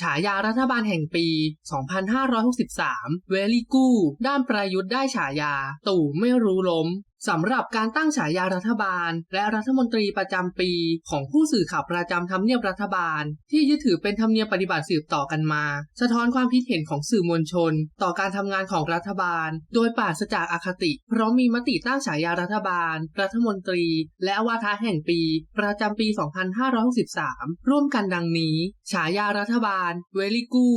ฉายารัฐบาลแห่งปี 2563 เวลี่กู้ ด้านประยุทธ์ได้ฉายา ตู่ไม่รู้ล้มสำหรับการตั้งฉายารัฐบาล และรัฐมนตรีประจำปี ของผู้สื่อข่าวประจำทำเนียบรัฐบาล ที่ยึดถือเป็นธรรมเนียมปฏิบัติสืบต่อกันมา สะท้อนความคิดเห็นของสื่อมวลชน ต่อการทำงานของรัฐบาล โดยปราศจากอคติ เพราะมีมติตั้งฉายารัฐบาล รัฐมนตรี และวาทะแห่งปี ประจำปี 2563 ร่วมกันดังนี้ ฉายารัฐบาล เวลิกู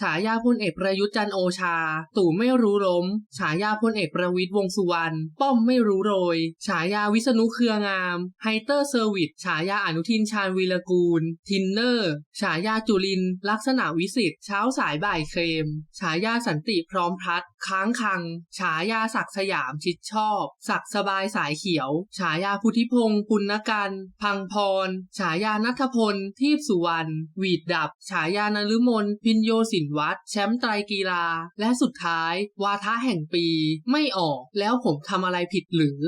ฉายาพลเอกประยุทธ์จันโอชา ตู่ไม่รู้ล้ม ฉายาพลเอกประวิตรวงสุวรรณป้อมไม่รู้โรย ฉายาวิษณุเครืองาม ไฮเตอร์เซอร์วิส ฉายาอนุทินชาญวีรกูล ทินเนอร์ ฉายาจุลิน ลักษณะวิสิทธิ์ เช้าสายบ่ายเครม ฉายาสันติพร้อมพัดค้างคัง ฉายาศักสยามชิดชอบ ศักสบายสายเขียว ฉายาพุทธิพงศ์ปุณกัน พังพร ฉายานัทพล ทีพสุวรรณ วีดดับ ฉายานฤมล พินโยสินวัตร แชมป์ไตรกีฬา และสุดท้าย วาทะแห่งปี ไม่ออก แล้วผมทำอะไรผิดหรือ